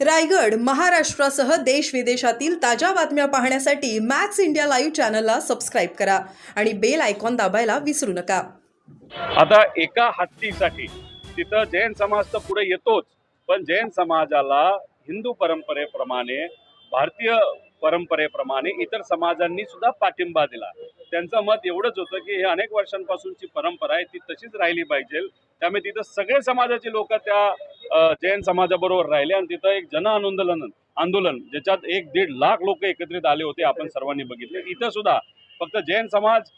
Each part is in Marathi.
रायगड महाराष्ट्रासह देश विदेशातील ताज्या बातम्या पाहण्यासाठी मॅक्स इंडिया लाईव्ह चॅनलला सबस्क्राईब करा आणि बेल आयकॉन दाबायला विसरू नका. आता एका हत्तीसाठी तिथं जैन समाज तर पुढे येतोच पण जैन समाजाला हिंदू परंपरेप्रमाणे भारतीय परंपरेप्रमाणे इतर समाजांनी सुद्धा पाठिंबा दिला. त्यांचं मत एवढंच होतं की हे अनेक वर्षांपासूनची परंपरा आहे ती तशीच राहिली पाहिजे. त्यामुळे तिथं सगळे समाजाचे लोक त्या जैन समाजाबरोबर राहिले आणि तिथं एक जन आंदोलन आंदोलन ज्याच्यात एक दीड लाख लोक एकत्रित आले होते आपण सर्वांनी बघितले. इथं सुद्धा फक्त जैन समाज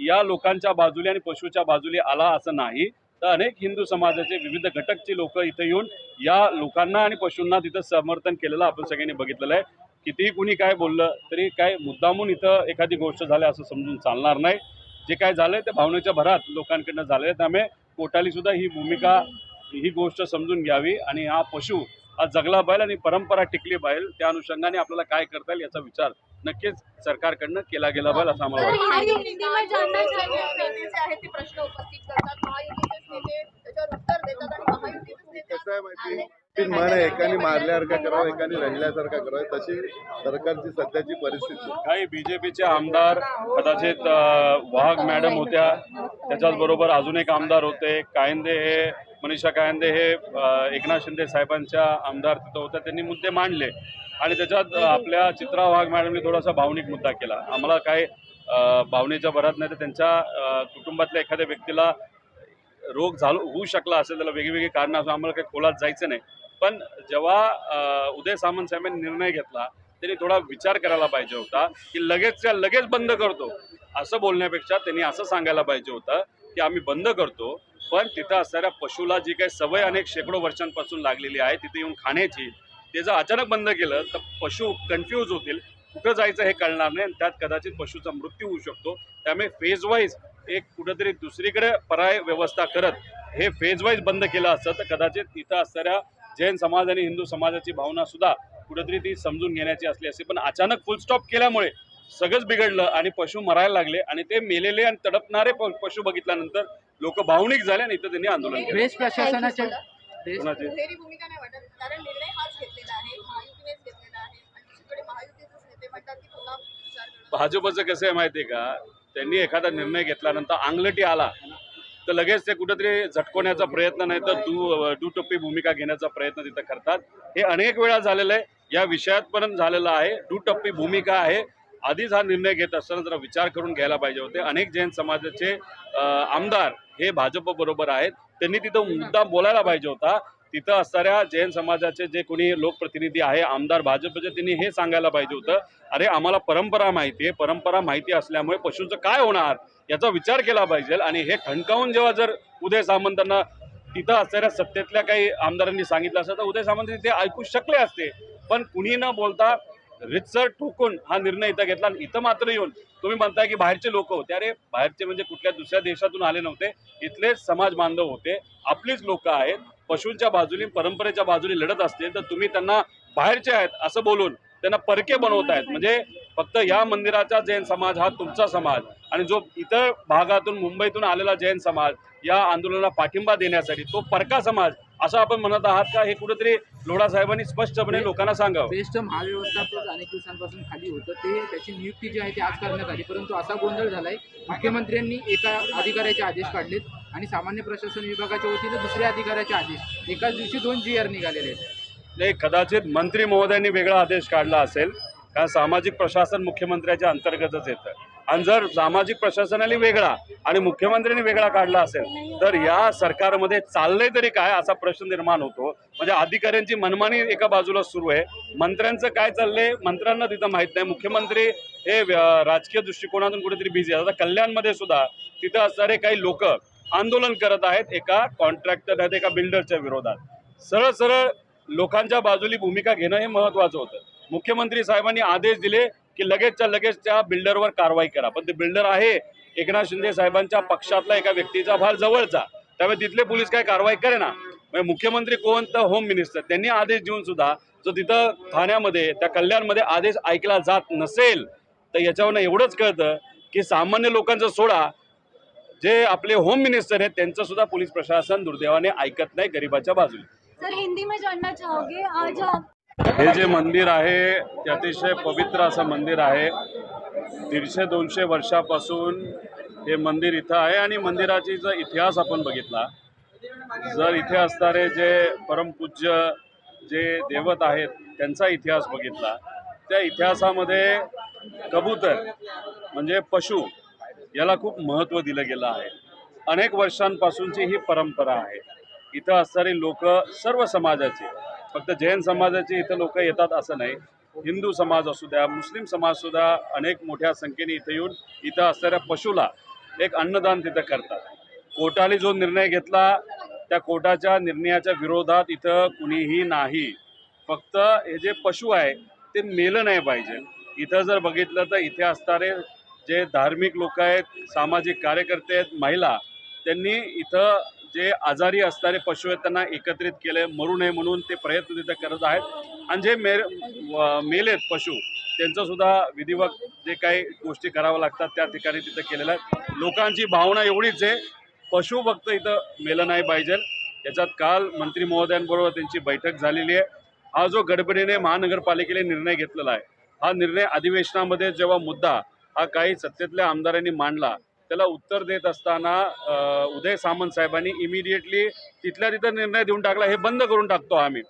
या लोकांच्या बाजूने आणि पशुच्या बाजूला आला असं नाही. तर अनेक हिंदू समाजाचे विविध घटकचे लोक इथं येऊन या लोकांना आणि पशूंना तिथं समर्थन केलेलं आपण सगळ्यांनी बघितलेलं आहे. कितीही कुणी काय बोललं तरी काय मुद्दामून इथं एखादी गोष्ट झाली असं समजून चालणार नाही. जे काय झालंय ते भावनेच्या भरात लोकांकडनं झालंय. त्यामुळे कोटाली सुद्धा ही भूमिका ही गोष्ट समजून घ्यावी आणि हा पशु हा जगला पाहिजे आणि परंपरा टिकली पाहिजे त्या अनुषंगाने आपल्याला काय करता येईल याचा विचार नक्कीच सरकारकडनं केला गेला पाहिजे असं आम्हाला वाटतं. आहे एकाने मारल्यासारखा करावं एकाने रंगल्यासारखा करावं. तशी सरकारची सध्याची परिस्थिती. काही बीजेपीचे आमदार कदाचित वाघ मॅडम होत्या त्याच्याच बरोबर अजून एक आमदार होते. कायंदे हे मनीषा कायंदे हे एकनाथ शिंदे साहेबांच्या आमदार तिथं होत्या त्यांनी मुद्दे मांडले. आणि त्याच्यात आपल्या चित्रा वाघ मॅडमने थोडासा भावनिक मुद्दा केला. आम्हाला काय भावनेच्या भरात नाही तर त्यांच्या कुटुंबातल्या एखाद्या व्यक्तीला रोग झालो होऊ शकला असेल त्याला वेगवेगळी कारणं असं आम्हाला काही खोलात जायचं नाही. पण जेव्हा उदय सामंत साहेबांनी निर्णय घेतला त्यांनी थोडा विचार करायला पाहिजे होता की लगेचच्या लगेच बंद करतो. असं बोलण्यापेक्षा त्यांनी असं सांगायला पाहिजे होतं की आम्ही बंद करतो पण तिथं असणाऱ्या पशुला जी काही सवय अनेक शेकडो वर्षांपासून लागलेली आहे तिथे येऊन खाण्याची ते जर अचानक बंद केलं तर पशु कन्फ्यूज होतील. कुठं जायचं हे कळणार नाही आणि त्यात कदाचित पशुचा मृत्यू होऊ शकतो. त्यामुळे फेज वाईज एक कुठंतरी दुसरीकडे पर्याय व्यवस्था करत हे फेज वाईज बंद केलं असतं तर कदाचित तिथं असणाऱ्या जैन समाज आणि हिंदू समाजाची भावना सुद्धा कुठंतरी ती समजून घेण्याची असली असते. पण अचानक फुल स्टॉप केल्यामुळे सगळंच बिघडलं आणि पशु मरायला लागले आणि ते मेलेले आणि तडपणारे पशु बघितल्यानंतर लोक भावनिक झाले आणि इथं त्यांनी आंदोलन केलं. देश प्रशासनाच्या देश कोणाचे? दुहेरी भूमिका नाही वाटत कारण निर्णय हाच घेतलेला आहे महायुतीनेच घेतलेला आहे. आणि दुसरीकडे महायुतीचेच नेते म्हणतात की पुन्हा विचार करणं भाजपचं कसं आहे माहिती आहे का? त्यांनी एखादा निर्णय घेतल्यानंतर अंगलटी आला तर लगेच ते कुठेतरी झटकवण्याचा प्रयत्न नाही तर दू दुटप्पी भूमिका घेण्याचा प्रयत्न तिथं करतात. हे अनेक वेळा झालेलं आहे. या विषयात पण झालेलं आहे. दुटप्पी भूमिका आहे. आधीच हा निर्णय घेत असताना जरा विचार करून घ्यायला पाहिजे होते. अनेक जैन समाजाचे आमदार हे भाजप बरोबर आहेत. त्यांनी तिथं मुद्दा बोलायला पाहिजे होता. तिथं असणाऱ्या जैन समाजाचे जे कोणी लोकप्रतिनिधी आहे आमदार भाजपचे त्यांनी हे सांगायला पाहिजे होतं अरे आम्हाला परंपरा माहिती आहे. परंपरा माहिती असल्यामुळे पशूंचं काय होणार? याचा विचार केला पाहिजे. आणि हे ठणकावून जेव्हा जर उदय सामंतांना तिथं असणाऱ्या सत्तेतल्या काही आमदारांनी सांगितलं असतं तर उदय सामंत ते ऐकू शकले असते. पण कुणी न बोलता रितसर ठोकून हा निर्णय इथं घेतला आणि इथं मात्र येऊन तुम्ही म्हणताय की बाहेरचे लोक होते. अरे बाहेरचे म्हणजे कुठल्या दुसऱ्या देशातून आले नव्हते. इथलेच समाज बांधव होते. आपलीच लोक आहेत. पशूंच्या बाजूने परंपरेच्या बाजूने लढत असतील तर तुम्ही त्यांना बाहेरचे आहेत असं बोलून त्यांना परके बनवत आहेत. म्हणजे फक्त या मंदिराचा जैन समाज हा तुमचा समाज. आणि जो इतर भागातून मुंबईतून आलेला जैन समाज या आंदोलनाला पाठिंबा देण्यासाठी तो परका समाज असं आपण म्हणत आहात का? हे कुठेतरी लोढा साहेबांनी स्पष्टपणे लोकांना सांगावं. बेस्ट महाव्यवस्थापक अनेक दिवसांपासून खाली होतं. ते त्याची नियुक्ती जी आहे ती आज करण्यात आली. परंतु असा गोंधळ झालाय मुख्यमंत्र्यांनी एका अधिकाऱ्याचे आदेश काढलेत आणि सामान्य प्रशासन विभागाच्या वतीने दुसऱ्या अधिकाऱ्याचे आदेश. एकाच दिवशी दोन जी आर निघालेले आहेत. नाही कदाचित मंत्री महोदयांनी वेगळा आदेश काढला असेल. कारण सामाजिक प्रशासन मुख्यमंत्र्याच्या अंतर्गतच येतं. आणि जर सामाजिक प्रशासनाने वेगळा आणि मुख्यमंत्र्यांनी वेगळा काढला असेल तर या सरकारमध्ये चाललंय तरी काय असा प्रश्न निर्माण होतो. म्हणजे अधिकाऱ्यांची मनमानी एका बाजूला सुरू आहे. मंत्र्यांचं काय चाललंय मंत्र्यांना तिथं माहीत नाही. मुख्यमंत्री हे राजकीय दृष्टिकोनातून कुठेतरी बिझी आहेत. आता कल्याणमध्ये सुद्धा तिथं असणारे काही लोक आंदोलन करत आहेत एका कॉन्ट्रॅक्टर आहेत एका बिल्डरच्या विरोधात. सरळ सरळ लोकांच्या बाजूली भूमिका घेणं हे महत्वाचं होतं. मुख्यमंत्री साहेबांनी आदेश दिले की लगेचच्या लगेच त्या बिल्डरवर कारवाई करा. पण ते बिल्डर आहे एकनाथ शिंदे साहेबांच्या पक्षातला एका व्यक्तीचा फार जवळचा. त्यामुळे तिथले पोलीस काय कारवाई करे ना म्हणजे मुख्यमंत्री कोण तर होम मिनिस्टर त्यांनी आदेश देऊन सुद्धा जो तिथं ठाण्यामध्ये त्या कल्याणमध्ये आदेश ऐकला जात नसेल तर याच्यावरनं एवढंच कळतं की सामान्य लोकांचं सोडा. जे आपले होम मिनिस्टर आहेत त्यांचं सुद्धा पोलीस प्रशासन दुर्दैवाने ऐकत नाही गरिबाच्या बाजूने. सर हिंदी में जानना चाहोगे? आज हे जे मंदिर आहे ते अतिशय पवित्र असं मंदिर आहे. दीडशे दोनशे वर्षापासून हे मंदिर इथं आहे आणि मंदिराची जर इतिहास आपण बघितला जर इथे असणारे जे परमपूज्य जे देवत आहेत त्यांचा इतिहास बघितला त्या इतिहासामध्ये कबूतर म्हणजे पशु याला खूप महत्त्व दिलं गेलं आहे. अनेक वर्षांपासूनची ही परंपरा आहे. इथं असणारी लोक सर्व समाजाची फक्त जैन समाजाची इथं लोक येतात असं नाही. हिंदू समाज असू द्या मुस्लिम समाजसुद्धा अनेक मोठ्या संख्येने इथं येऊन इथं असणाऱ्या पशुला एक अन्नदान तिथं करतात. कोर्टाने जो निर्णय घेतला त्या कोर्टाच्या निर्णयाच्या विरोधात इथं कुणीही नाही. फक्त हे जे पशु आहे ते मेलं नाही पाहिजे. इथं जर बघितलं तर इथे असणारे जे धार्मिक लोक आहेत सामाजिक कार्यकर्ते आहेत महिला त्यांनी इथं जे आजारी असणारे पशु आहेत त्यांना एकत्रित केले मरू नये म्हणून ते प्रयत्न तिथं करत आहेत. आणि जे मेर मेलेत पशु त्यांचंसुद्धा विधिवत जे काही गोष्टी कराव्या लागतात त्या ठिकाणी तिथं केलेल्या आहेत. लोकांची भावना एवढीच आहे पशु फक्त इथं मेलं नाही पाहिजे. याच्यात काल मंत्री महोदयांबरोबर त्यांची बैठक झालेली आहे. हा जो गडबडीने महानगरपालिकेने निर्णय घेतलेला आहे हा निर्णय अधिवेशनामध्ये जेव्हा मुद्दा हा काही सत्तेतल्या आमदारांनी मांडला त्याला उत्तर देत असताना उदय सामंत साहेबांनी इमिडिएटली तिथल्या तिथं निर्णय देऊन टाकला हे बंद करून टाकतो आम्ही.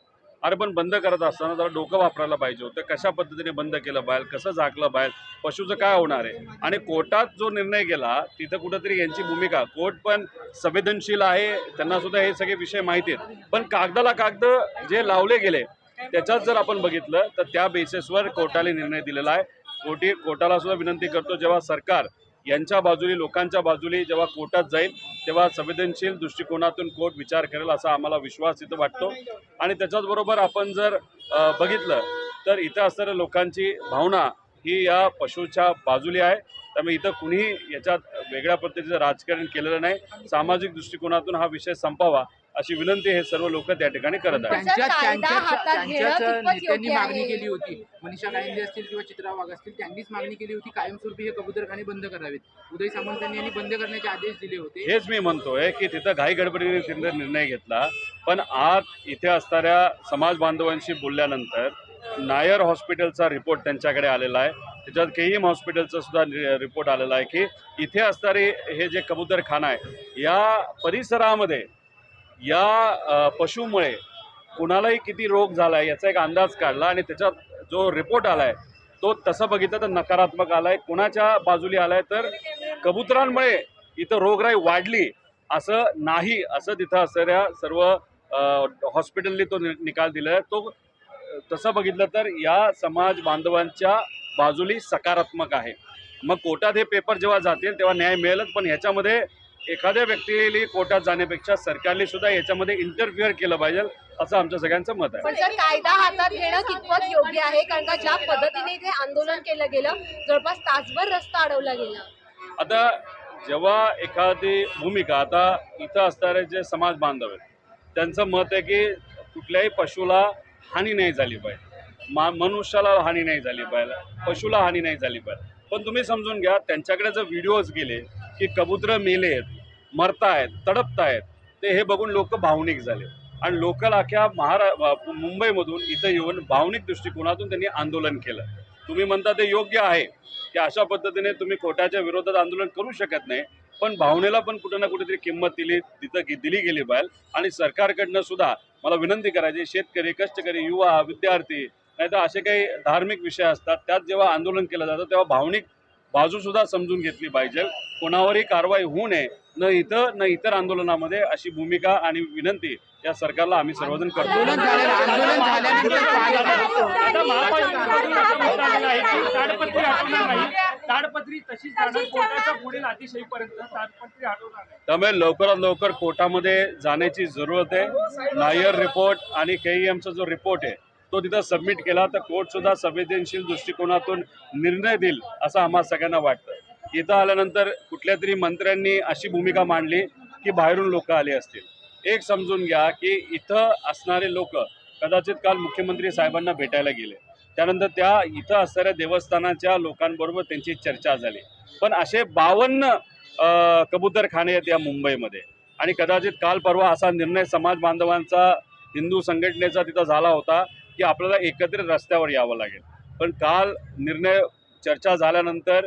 अरे पण बंद करत असताना जरा डोकं वापरायला पाहिजे होतं. कशा पद्धतीने बंद केलं बाहेर? कसं झाकलं बाहेर? पशुचं काय होणार आहे? आणि कोर्टात जो निर्णय गेला तिथं कुठंतरी यांची भूमिका. कोर्ट पण संवेदनशील आहे त्यांना सुद्धा हे सगळे विषय माहिती आहेत. पण कागदाला कागद जे लावले गेले त्याच्यात जर आपण बघितलं तर त्या बेसिसवर कोर्टाने निर्णय दिलेला आहे. कोर्टी कोर्टाला सुद्धा विनंती करतो जेव्हा सरकार यांच्या बाजूने लोकांच्या बाजूने जेव्हा कोर्टात जाईल तेव्हा संवेदनशील दृष्टिकोनातून कोर्ट विचार करेल असा आम्हाला विश्वास इथं वाटतो. आणि त्याच्याचबरोबर आपण जर बघितलं तर इथं असणाऱ्या लोकांची भावना ही या पशुच्या बाजूली आहे. त्यामुळे इथं कुणीही याच्यात वेगळ्या पद्धतीचं राजकारण केलेलं नाही. सामाजिक दृष्टिकोनातून हा विषय संपावा. अशी विनंती हे सर्व लोक त्या ठिकाणी करत आहेत. त्यांच्या त्यांच्याच नेत्यांनी मागणी? केली होती. मनीषा गायंदे असतील किंवा चित्रा वाघ असतील त्यांनीच मागणी केली होती कायमस्वरूपी हे कबूतरखाने बंद करावेत. उदय सामंतांनी यांनी बंद करण्याचे आदेश दिले होते. हेच मी म्हणतोय की तिथं घाई गडबडीने तिथं निर्णय घेतला पण आज इथे असणाऱ्या समाज बांधवांशी बोलल्यानंतर नायर हॉस्पिटलचा रिपोर्ट त्यांच्याकडे आलेला आहे. त्याच्यात के एम हॉस्पिटलचा सुद्धा रिपोर्ट आलेला आहे की इथे असणारे हे जे कबूतरखाना आहे या परिसरामध्ये या पशुमुळे कुणालाही किती रोग झाला आहे याचा एक अंदाज काढला आणि त्याच्यात जो रिपोर्ट आला आहे तो तसं बघितलं तर नकारात्मक आला आहे कुणाच्या बाजूली आला आहे तर कबुतरांमुळे इथं रोगराई वाढली असं नाही असं तिथं असणाऱ्या सर्व हॉस्पिटलने हॉस्पिटलनी तो नि- निकाल दिला आहे तो तसं बघितलं तर या समाज बांधवांच्या बाजूली सकारात्मक आहे. मग कोर्टात हे पेपर जेव्हा जातील तेव्हा न्याय मिळेलच पण ह्याच्यामध्ये एखाद्या व्यक्तीने कोर्टात जाण्यापेक्षा सरकारने सुद्धा याच्यामध्ये इंटरफिअर केलं पाहिजे असं आमच्या सगळ्यांचं मत आहे. पण सर कायदा हातात घेणं कितपत योग्य आहे? कारण का ज्या पद्धतीने इथे आंदोलन केलं गेलं जवळपास तासभर रस्ता अडवला गेला. आता जेव्हा एखादी भूमिका आता इथं असणारे जे समाज बांधव आहेत त्यांचं मत आहे की कुठल्याही पशुला हानी नाही झाली पाहिजे. मा मनुष्याला हानी नाही झाली पाहिजे. पशुला हानी नाही झाली पाहिजे. पण तुम्ही समजून घ्या त्यांच्याकडे जर व्हिडिओज गेले की कबुतरं मेले आहेत मरतायत तडपतायत ते हे बघून लोक भावनिक झाले. आणि लोकल अख्या महारा मुंबईमधून इथं येऊन भावनिक दृष्टिकोनातून त्यांनी आंदोलन केलं. तुम्ही म्हणता ते योग्य आहे की अशा पद्धतीने तुम्ही खोट्याच्या विरोधात आंदोलन करू शकत नाही पण भावनेला पण कुठं ना कुठेतरी किंमत दिली तिथं दिली गेली पाहिजे. आणि सरकारकडनं सुद्धा मला विनंती करायची शेतकरी कष्टकरी युवा विद्यार्थी नाहीतर असे काही धार्मिक विषय असतात त्यात जेव्हा आंदोलन केलं जातं तेव्हा भावनिक बाजूसुद्धा समजून घेतली पाहिजे. कोणावरही कारवाई होऊ नये न इथं न इतर आंदोलनामध्ये अशी भूमिका आणि विनंती या सरकारला आम्ही सर्वजण करतो. त्यामुळे लवकरात लवकर कोर्टामध्ये जाण्याची जरूरत आहे. नायर रिपोर्ट आणि के ई एमचा जो रिपोर्ट आहे तो तिथं सबमिट केला. तर कोर्टसुद्धा संवेदनशील दृष्टिकोनातून निर्णय देईल असं आम्हा सगळ्यांना वाटतं. इथं आल्यानंतर कुठल्या तरी मंत्र्यांनी अशी भूमिका मांडली की बाहेरून लोक आले असतील. एक समजून घ्या की इथं असणारे लोक कदाचित काल मुख्यमंत्री साहेबांना भेटायला गेले. त्यानंतर त्या इथं असणाऱ्या देवस्थानाच्या लोकांबरोबर त्यांची चर्चा झाली. पण असे बावन्न कबूतरखाने आहेत या मुंबईमध्ये. आणि कदाचित काल परवा असा निर्णय समाज बांधवांचा हिंदू संघटनेचा तिथं झाला होता की आपल्याला एकत्रित रस्त्यावर यावं लागेल. पण काल निर्णय चर्चा झाल्यानंतर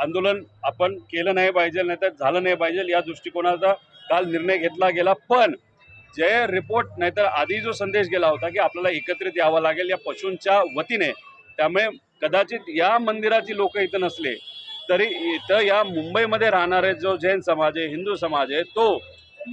आंदोलन आपण केलं नाही पाहिजे नाही तर झालं नाही पाहिजे या दृष्टिकोनाचा काल निर्णय घेतला गेला. पण जे रिपोर्ट नाहीतर आधी जो संदेश गेला होता की आपल्याला एकत्रित यावं लागेल या पशूंच्या वतीने. त्यामुळे कदाचित या मंदिराची लोक इथं नसले तरी इथं या मुंबईमध्ये राहणारे जो जैन समाज आहे हिंदू समाज आहे तो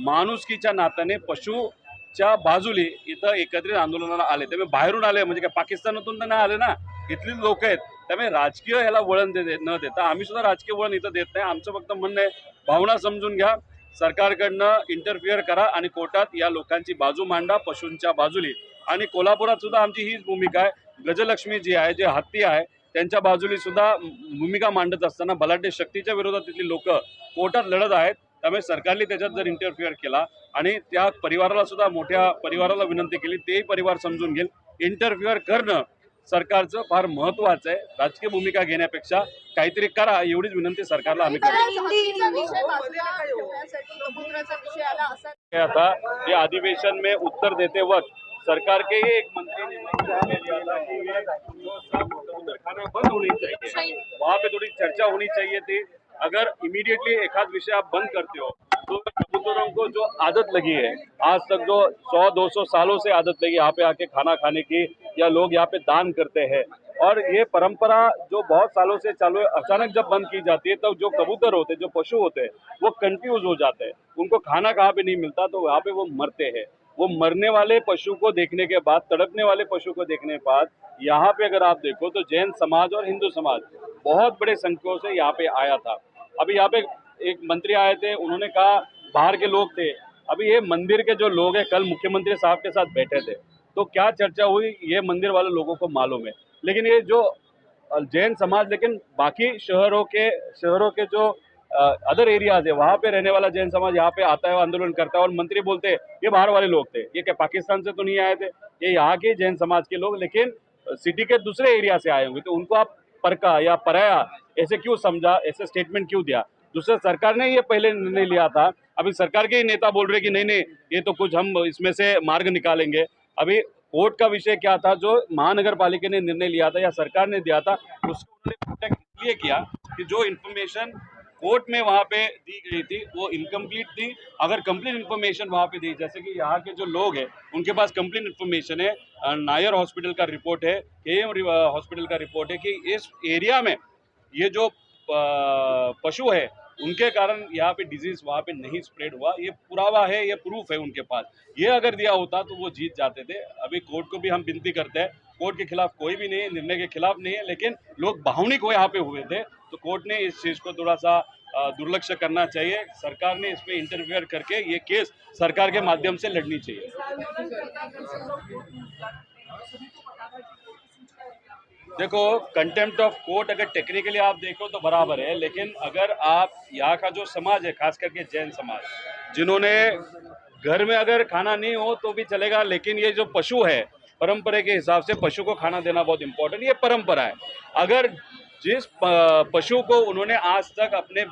माणुसकीच्या नात्याने पशुच्या बाजूली इथं एकत्रित आंदोलनाला आले. त्यामुळे बाहेरून आले म्हणजे काय पाकिस्तानातून तर नाही आले ना? इथलीच लोक आहेत. त्यामुळे राजकीय ह्याला वळण दे न देता आम्ही सुद्धा राजकीय वळण इथं देत नाही. आमचं फक्त म्हणणं आहे भावना समजून घ्या. सरकारकडनं इंटरफिअर करा आणि कोर्टात या लोकांची बाजू मांडा पशूंच्या बाजूली आणि कोल्हापुरात सुद्धा आमची हीच भूमिका आहे. गजलक्ष्मी जी आहे जे हत्ती आहे त्यांच्या बाजूली सुद्धा भूमिका मांडत असताना बलाढ्य शक्तीच्या विरोधात तिथली लोक कोर्टात लढत आहेत. त्यामुळे सरकारने त्याच्यात जर इंटरफिअर केला आणि त्या परिवाराला सुद्धा मोठ्या परिवाराला विनंती केली तेही परिवार समजून घेईल. इंटरफिअर करणं सरकारचं फार महत्त्वाचं आहे. राजकीय भूमिका घेण्यापेक्षा काहीतरी करा एवढीच विनंती सरकारला आम्ही करतो. असा. है ये अधिवेशन में उत्तर देते वक्त सरकार के ही एक मंत्री ने खाना बंद होनी चाहिए. वहाँ पे थोड़ी चर्चा होनी चाहिए थी अगर इमीडिएटली आध विषय आप बंद करते हो तो कबूतरों को जो आदत लगी है, आज तक जो सौ, दो सौ सालों से आदत लगी यहाँ पे आके खाना खाने की, या लोग यहाँ पे दान करते हैं। और ये परंपरा जो बहुत सालों से चालू है, अचानक जब बंद की जाती है, तब तो जो कबूतर होते, जो पशु होते हैं, वो कंफ्यूज हो जाते हैं। उनको खाना कहाँ पे नहीं मिलता तो वहाँ पे वो मरते हैं। वो मरने वाले पशु को देखने के बाद, तड़पने वाले पशु को देखने के बाद, यहाँ पे अगर आप देखो तो जैन समाज और हिंदू समाज बहुत बड़े संख्यों से यहाँ पे आया था। अभी यहाँ पे एक मंत्री आए थे, उन्होंने कहा, बाहर के लोग थे। अभी ये मंदिर के जो लोग हैं, कल मुख्यमंत्री साहब के साथ बैठे थे। तो क्या चर्चा हुई ये मंदिर वाले लोगों को मालूम है। लेकिन ये जो जैन समाज, लेकिन बाकी शहरों के शहरों के जो अदर एरियाज़ है, वहाँ पे रहने वाला जैन समाज यहाँ पे आता है आंदोलन करता है और मंत्री बोलते हैं, ये बाहर वाले लोग थे। ये क्या पाकिस्तान से तो नहीं आए थे? ये यहाँ के जैन समाज के लोग, लेकिन सिटी के दूसरे एरिया से आए होंगे। तो उनको आप परका या पराया, ऐसे क्यों समझा, ऐसे स्टेटमेंट क्यों दिया? दूसरा, सरकार ने ये पहले निर्णय लिया था। अभी सरकार के ही नेता बोल रहे कि नहीं नहीं, ये तो कुछ हम इसमें से मार्ग निकालेंगे। अभी कोर्ट का विषय क्या था, जो महानगर पालिका ने निर्णय लिया था या सरकार ने दिया था, उसको उन्होंने प्रोटेक्ट इसलिए किया कि जो इन्फॉर्मेशन कोर्ट में वहाँ पे दी गई थी, वो इनकम्प्लीट थी। अगर कंप्लीट इन्फॉर्मेशन वहाँ पे दी, जैसे कि यहाँ के जो लोग हैं, उनके पास कंप्लीट इन्फॉर्मेशन है। नायर हॉस्पिटल का रिपोर्ट है के हॉस्पिटल का रिपोर्ट है कि इस एरिया में ये जो पशु है, उनके कारण यहाँ पे डिज़ीज़ वहाँ पे नहीं स्प्रेड हुआ। ये पुरावा है, ये प्रूफ है उनके पास। ये अगर दिया होता तो वो जीत जाते थे। अभी कोर्ट को भी हम विनती करते हैं। कोर्ट के खिलाफ कोई भी नहीं है, निर्णय के खिलाफ नहीं है, लेकिन लोग भावनिक हो यहाँ पे हुए थे। तो कोर्ट ने इस चीज़ को थोड़ा सा दुर्लक्ष्य करना चाहिए। सरकार ने इसमें इंटरफेयर करके ये केस सरकार के माध्यम से लड़नी चाहिए। देखो कंटेम्प्ट ऑफ़ कोर्ट अगर टेक्निकली आप देखो तो बराबर है, लेकिन अगर आप यहाँ का जो समाज है, खास करके जैन समाज, जिन्होंने घर में अगर खाना नहीं हो तो भी चलेगा, लेकिन ये जो पशु है, परंपरा के हिसाब से पशु को खाना देना बहुत इम्पोर्टेंट ये परंपरा है। अगर जिस पशु को उन्होंने आज तक अपने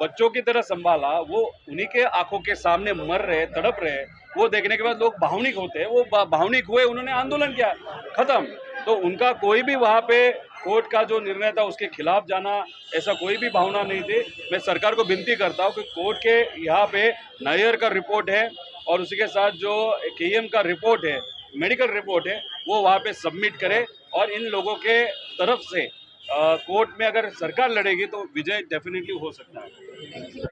बच्चों की तरह संभाला, वो उन्हीं के आँखों के सामने मर रहे, तड़प रहे वो देखने के बाद लोग भावनिक होते हैं। वो भावनिक हुए, उन्होंने आंदोलन किया। खत्म। तो उनका कोई भी वहाँ पे कोर्ट का जो निर्णय था, उसके खिलाफ जाना, ऐसा कोई भी भावना नहीं थी। मैं सरकार को विनती करता हूँ कि कोर्ट के यहाँ पे नायर का रिपोर्ट है और उसी के साथ जो के का रिपोर्ट है, मेडिकल रिपोर्ट है, वो वहाँ पे सबमिट करे और इन लोगों के तरफ़ से कोर्ट में अगर सरकार लड़ेगी तो विजय डेफिनेटली हो सकता है।